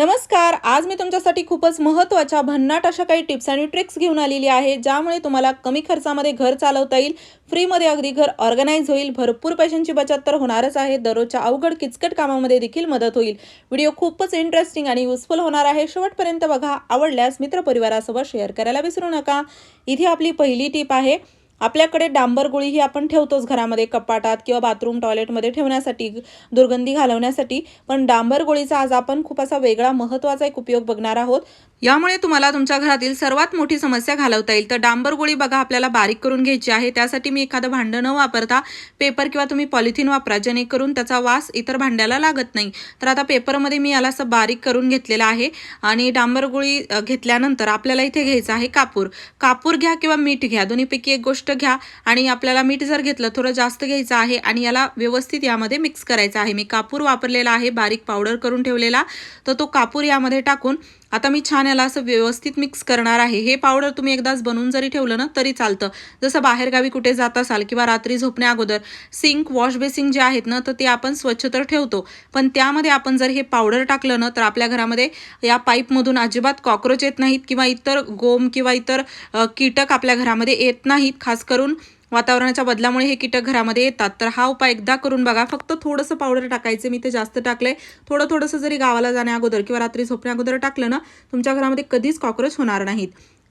नमस्कार आज मी तुमच्यासाठी खूपच महत्त्वाच्या भन्नाट अशा काही टिप्स आणि ट्रिक्स घेऊन आलेली आहे ज्यामुळे तुम्हाला कमी खर्चामध्ये घर चालवता येईल फ्रीमध्ये अगदी घर ऑर्गनाईज होईल भरपूर पैशांची बचत तर होणारच आहे दररोजच्या अवघड किचकट कामामध्ये देखील मदत होईल. व्हिडिओ खूपच इंटरेस्टिंग आणि युजफुल होणार आहे शेवटपर्यंत बघा आवडल्यास मित्रपरिवारासोबत शेअर करायला विसरू नका. इथे आपली पहिली टीप आहे आपल्याकडे डांबर गोळी ही आपण ठेवतोच घरामध्ये कपाटात किंवा बाथरूम टॉयलेटमध्ये ठेवण्यासाठी दुर्गंधी घालवण्यासाठी. पण डांबर गोळीचा आज आपण खूप असा वेगळा महत्त्वाचा एक उपयोग बघणार आहोत. यामुळे तुम्हाला तुमच्या घरातील सर्वात मोठी समस्या घालवता येईल. तर डांबर गोळी बघा आपल्याला बारीक करून घ्यायची आहे. त्यासाठी मी एखादं भांडं न वापरता पेपर किंवा तुम्ही पॉलिथिन वापरा जेणेकरून त्याचा वास इतर भांड्याला लागत नाही. तर आता पेपरमध्ये मी याला असं बारीक करून घेतलेलं आहे आणि डांबर गोळी घेतल्यानंतर आपल्याला इथे घ्यायचं आहे कापूर. कापूर घ्या किंवा मीठ घ्या दोन्हीपैकी एक गोष्ट घ्या आणि आपल्याला मीठ जर घेतलं थोडं जास्त घ्यायचं आहे आणि याला व्यवस्थित यामध्ये मिक्स करायचं आहे. मी कापूर वापरलेला आहे बारीक पावडर करून ठेवलेला. तर तो कापूर यामध्ये टाकून आता मी छान याला असं व्यवस्थित मिक्स करणार आहे. हे पावडर तुम्ही एकदाच बनवून जरी ठेवलं ना तरी चालतं. जसं बाहेरगावी कुठे जात असाल किंवा रात्री झोपण्या अगोदर सिंक वॉश बेसिंग जे आहेत ना तर ते आपण स्वच्छ तर ठेवतो. पण त्यामध्ये आपण जर हे पावडर टाकलं ना तर आपल्या घरामध्ये या पाईपमधून अजिबात कॉक्रोच येत नाहीत किंवा इतर गोम किंवा इतर कीटक आपल्या घरामध्ये येत नाहीत. खास करून वातावरणाच्या बदलामुळे हे कीटक घरामध्ये येतात. तर हा उपाय एकदा करून बघा. फक्त थोडंसं पावडर टाकायचं. मी ते जास्त टाकलंय. थोडं थोडंसं जरी गावाला जाण्या अगोदर किंवा रात्री झोपण्या अगोदर टाकलं ना तुमच्या घरामध्ये कधीच कॉक्रोच होणार नाहीत.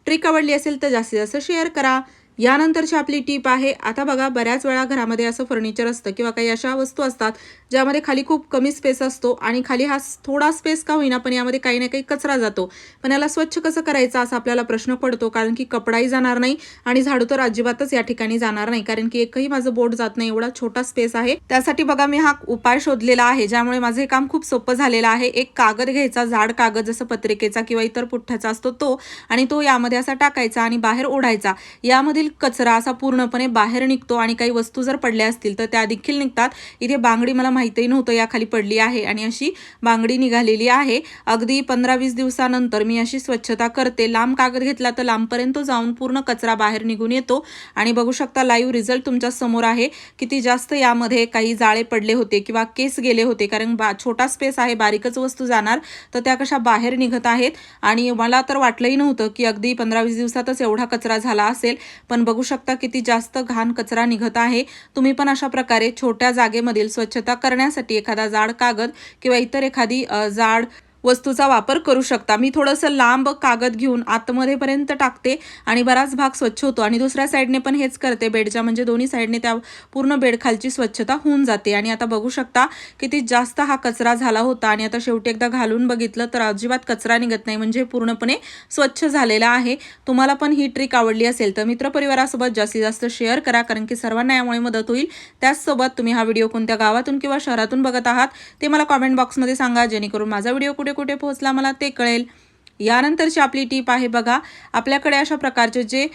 ट्रिक आवडली असेल तर जास्तीत जास्त शेअर करा. यानंतरची आपली टीप आहे आता बघा बऱ्याच वेळा घरामध्ये असं फर्निचर असतं किंवा काही अशा वस्तू असतात ज्यामध्ये खाली खूप कमी स्पेस असतो आणि खाली हा थोडा स्पेस का होईना पण यामध्ये काही ना काही कचरा जातो. पण याला स्वच्छ कसं करायचं असा आपल्याला प्रश्न पडतो कारण की कपडाही जाणार नाही आणि झाडू तर अजिबातच या ठिकाणी जाणार नाही कारण की एकही माझं बोट जात नाही एवढा छोटा स्पेस आहे. त्यासाठी बघा मी हा उपाय शोधलेला आहे ज्यामुळे माझं हे काम खूप सोपं झालेलं आहे. एक कागद घ्यायचा जाड कागद जसं पत्रिकेचा किंवा इतर पुठ्ठ्याचा असतो तो आणि तो यामध्ये असा टाकायचा आणि बाहेर ओढायचा. यामधील कचरा असा पूर्णपणे बाहेर निघतो आणि काही वस्तू जर पडल्या असतील तर त्या देखील निघतात. इथे बांगडी मला माहितीही नव्हतं या खाली पडली आहे आणि अशी बांगडी निघालेली आहे. अगदी पंधरा वीस दिवसानंतर मी अशी स्वच्छता करते. लांब कागद घेतला तर लांबपर्यंत जाऊन पूर्ण कचरा बाहेर निघून येतो. आणि बघू शकता लाईव्ह रिझल्ट तुमच्यासमोर आहे. किती जास्त यामध्ये काही जाळे पडले होते किंवा केस गेले होते. कारण बा छोटा स्पेस आहे बारीकच वस्तू जाणार. तर त्या कशा बाहेर निघत आहेत? आणि मला तर वाटलंही नव्हतं की अगदी पंधरा वीस दिवसातच एवढा कचरा झाला असेल. पण बघू शकता किती जास्त घाण कचरा निघत आहे. तुम्ही पण अशा प्रकारे छोट्या जागेमधील स्वच्छता करण्यासाठी एखादा जाड कागद किंवा इतर एखादी जाड वस्तूचा वापर करू शकता. मी थोडंसं लांब कागद घेऊन आतमध्येपर्यंत टाकते आणि बराच भाग स्वच्छ होतो. आणि दुसऱ्या साईडने पण हेच करते बेडच्या. म्हणजे दोन्ही साईडने त्या पूर्ण बेडखालची स्वच्छता होऊन जाते. आणि आता बघू शकता किती जास्त हा कचरा झाला होता. आणि आता शेवटी एकदा घालून बघितलं तर अजिबात कचरा निघत नाही. म्हणजे पूर्णपणे स्वच्छ झालेला आहे. तुम्हाला पण ही ट्रिक आवडली असेल तर मित्रपरिवारासोबत जास्तीत जास्त शेअर करा. कारण की सर्वांना यामुळे मदत होईल. त्याचसोबत तुम्ही हा व्हिडिओ कोणत्या गावातून किंवा शहरातून बघत आहात ते मला कॉमेंट बॉक्समध्ये सांगा. जेणेकरून माझा व्हिडिओ कुठे कुठे पोहोचला मला ते कळेल. यानंतरची आपली टीप आहे बघा आपल्याकडे अशा प्रकारचे जे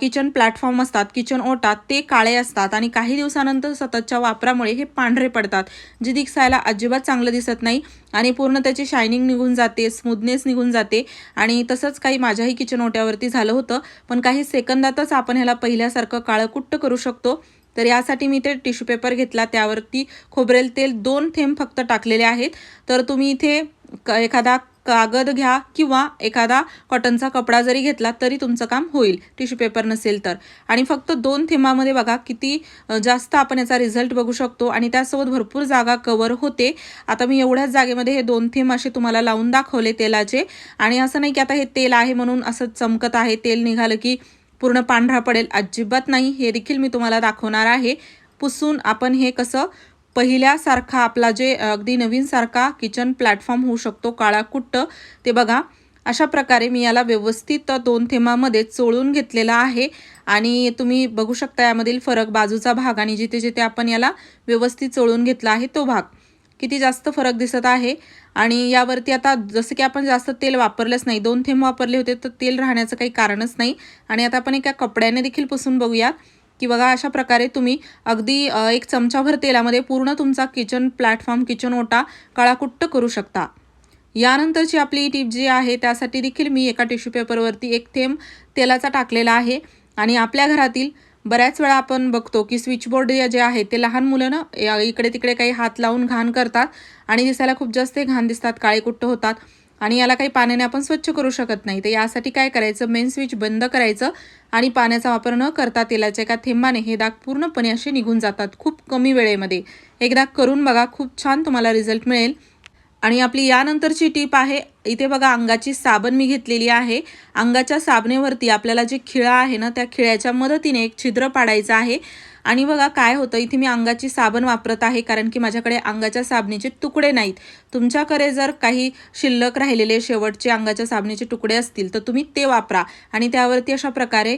किचन प्लॅटफॉर्म असतात किचन ओटात ते काळे असतात आणि काही दिवसानंतर सततच्या वापरामुळे हे पांढरे पडतात जे दिसायला अजिबात चांगलं दिसत नाही आणि पूर्ण त्याची शायनिंग निघून जाते स्मूदनेस निघून जाते आणि तसंच काही माझ्याही किचन ओट्यावरती झालं होतं पण काही सेकंदातच आपण ह्याला पहिल्यासारखं काळं कुट्ट करू शकतो. तर यासाठी मी ते टिश्यू पेपर घेतला त्यावरती खोबरेल तेल दोन थेंब फक्त टाकलेले आहेत. तर तुम्ही इथे एखादा कागद घ्या किंवा एखादा कॉटनचा कपडा जरी घेतला तरी तुमचं काम होईल टिश्यू पेपर नसेल तर. आणि फक्त दोन थेंबामध्ये बघा किती जास्त आपण याचा रिझल्ट बघू शकतो आणि त्यासोबत भरपूर जागा कवर होते. आता मी एवढ्याच जागेमध्ये हे दोन थेंब असे तुम्हाला लावून दाखवले तेलाचे. आणि असं नाही की आता हे तेल आहे म्हणून असं चमकत आहे तेल निघालं की पूर्ण पांढरा पडेल. अजिबात नाही हे देखील मी तुम्हाला दाखवणार आहे. पुसून आपण हे कसं पहिल्यासारखा आपला जे अगदी नवीनसारखा किचन प्लॅटफॉर्म होऊ शकतो काळा कुट्ट ते बघा. अशा प्रकारे मी याला व्यवस्थित दोन थेंबामध्ये चोळून घेतलेला आहे. आणि तुम्ही बघू शकता यामधील फरक बाजूचा भाग आणि जिथे जिथे आपण याला व्यवस्थित चोळून घेतला आहे तो भाग. किती जास्त फरक दिसत आहे. आणि यावरती आता जसं की आपण जास्त तेल वापरलंच नाही दोन थेंब वापरले होते तर तेल राहण्याचं काही कारणच नाही. आणि आता आपण एका कपड्याने देखील पुसून बघूया की बघा अशा प्रकारे तुम्ही अगदी एक चमचाभर तेलामध्ये पूर्ण तुमचा किचन प्लॅटफॉर्म किचन ओटा काळाकुट्ट करू शकता. यानंतरची आपली टीप जी आहे त्यासाठी देखील मी एका टिश्यू पेपरवरती एक थेंब तेलाचा टाकलेला आहे. आणि आपल्या घरातील बऱ्याच वेळा आपण बघतो की स्विचबोर्ड जे आहे ते लहान मुलं ना या- इकडे तिकडे काही हात लावून घाण करतात. आणि दिसायला खूप जास्त घाण दिसतात काळे कुट्ट होतात. आणि याला काही पाण्याने आपण स्वच्छ करू शकत नाही. तर यासाठी काय करायचं? मेन स्विच बंद करायचं आणि पाण्याचा वापर न करता तेलाच्या एका थेंबाने हे दाग पूर्णपणे असे निघून जातात खूप कमी वेळेमध्ये. एकदा करून बघा खूप छान तुम्हाला रिझल्ट मिळेल. आणि आपली यानंतरची टीप आहे इथे बघा अंगाची साबण मी घेतलेली आहे. अंगाच्या साबणेवरती आपल्याला जे खिळा आहे ना त्या खिळ्याच्या मदतीने एक छिद्र पाडायचं आहे. आणि बघा काय होतं इथे मी अंगाची साबण वापरत आहे कारण की माझ्याकडे अंगाच्या साबणीचे तुकडे नाहीत. तुमच्याकडे जर काही शिल्लक राहिलेले शेवटचे अंगाच्या साबणीचे तुकडे असतील तर तुम्ही ते वापरा. आणि त्यावरती अशा प्रकारे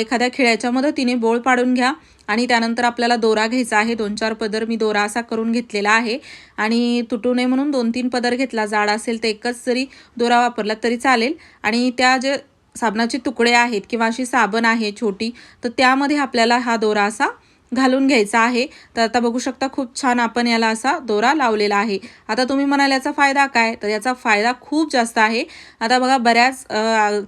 एखाद्या खिळ्याच्या मदतीने बोळ पाडून घ्या. आणि त्यानंतर आपल्याला दोरा घ्यायचा आहे. दोन चार पदर मी दोरा असा करून घेतलेला आहे. आणि तुटू नये म्हणून दोन तीन पदर घेतला. जाड असेल तर एकच जरी दोरा वापरला तरी चालेल. आणि त्या जे साबणाचे तुकडे आहेत किंवा अशी साबण आहे छोटी तर त्यामध्ये आपल्याला हा दोरा असा घालून घ्यायचा आहे. तर आता बघू शकता खूप छान आपण याला असा दोरा लावलेला आहे. आता तुम्ही म्हणाल याचा फायदा काय? तर याचा फायदा खूप जास्त आहे. आता बघा बऱ्याच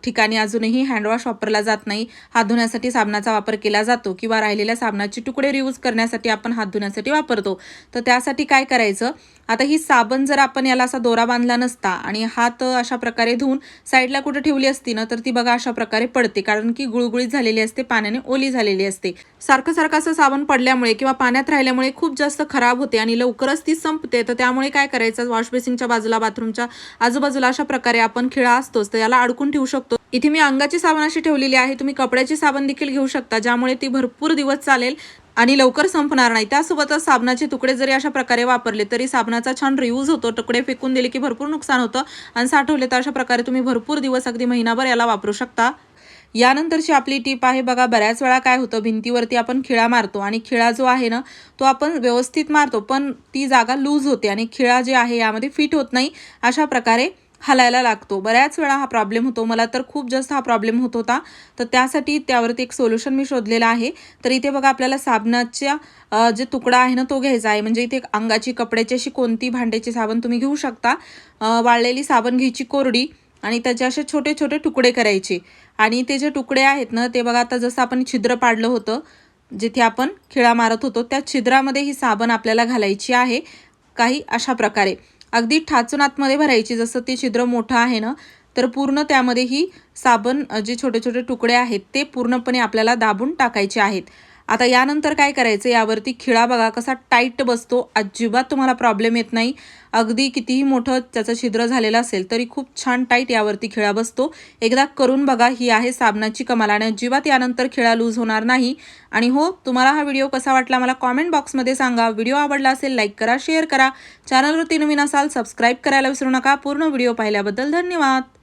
ठिकाणी अजूनही हँडवॉश वापरला जात नाही. हात धुण्यासाठी साबणाचा वापर केला जातो किंवा राहिलेल्या साबणाचे तुकडे रियूज करण्यासाठी आपण हात धुण्यासाठी वापरतो. तर त्यासाठी काय करायचं? आता ही साबण जर आपण याला असा दोरा बांधला नसता आणि हात अशा प्रकारे धुवून साईडला कुठे ठेवली असती ना तर ती बघा अशा प्रकारे पडते. कारण की गुळगुळीत झालेली असते पाण्याने ओली झालेली असते. सारखं सारखं असं साबण पडल्यामुळे किंवा पाण्यात राहिल्यामुळे खूप जास्त खराब होते आणि लवकरच ती संपते तर त्यामुळे काय करायचं? वॉश बेसिनच्या बाजूला बाथरूमच्या आजूबाजूला अशा प्रकारे आपण खिळा असतोच तर याला अडकून ठेवू शकतो. इथे मी अंगाची साबण अशी ठेवलेली आहे तुम्ही कपड्याची साबण देखील घेऊ शकता ज्यामुळे ती भरपूर दिवस चालेल आणि लवकर संपणार नाही. त्यासोबतच साबणाचे तुकडे जरी अशा प्रकारे वापरले तरी साबणाचा छान रियूज होतो तुकडे फेकून दिले की भरपूर नुकसान होतं आणि साठवले तर अशा प्रकारे तुम्ही भरपूर दिवस अगदी महिनाभर याला वापरू शकता. यानंतरची आपली टीप आहे बघा बऱ्याच वेळा काय होतं भिंतीवरती आपण खिळा मारतो आणि खिळा जो आहे ना तो आपण व्यवस्थित मारतो पण ती जागा लूज होते आणि खिळा जे आहे यामध्ये फिट होत नाही अशा प्रकारे हलायला लागतो. बऱ्याच वेळा हा प्रॉब्लेम होतो. मला तर खूप जास्त हा प्रॉब्लेम होत होता. तर त्यासाठी त्यावरती एक सोल्युशन मी शोधलेलं आहे. तर इथे बघा आपल्याला साबणाच्या जे तुकडा आहे ना तो घ्यायचा आहे. म्हणजे इथे अंगाची कपड्याची अशी कोणती भांड्याची साबण तुम्ही घेऊ शकता. वाळलेली साबण घ्यायची कोरडी. आणि त्याचे असे छोटे छोटे तुकडे करायचे. आणि ते जे तुकडे आहेत ना ते बघा आता जसं आपण छिद्र पाडलं होतं जिथे आपण खिळा मारत होतो त्या छिद्रामध्ये ही साबण आपल्याला घालायची आहे काही अशा प्रकारे. अगदी ठाचून आतमध्ये भरायची जसं ते छिद्र मोठं आहे ना तर पूर्ण त्यामध्ये ही साबण जे छोटे छोटे तुकडे आहेत ते पूर्णपणे आपल्याला दाबून टाकायचे आहेत. आता यानंतर काय करायचं? यावरती खिळा बघा कसा टाईट बसतो. अजिबात तुम्हाला प्रॉब्लेम येत नाही. अगदी कितीही मोठं त्याचं छिद्र झालेलं असेल तरी खूप छान टाईट यावरती खिळा बसतो. एकदा करून बघा ही आहे साबणाची कमाल आणि अजिबात यानंतर खिळा लूज होणार नाही. आणि हो तुम्हाला हा व्हिडिओ कसा वाटला मला कॉमेंट बॉक्समध्ये सांगा. व्हिडिओ आवडला असेल लाईक करा शेअर करा. चॅनलवरती नवीन असाल सबस्क्राईब करायला विसरू नका. पूर्ण व्हिडिओ पाहिल्याबद्दल धन्यवाद.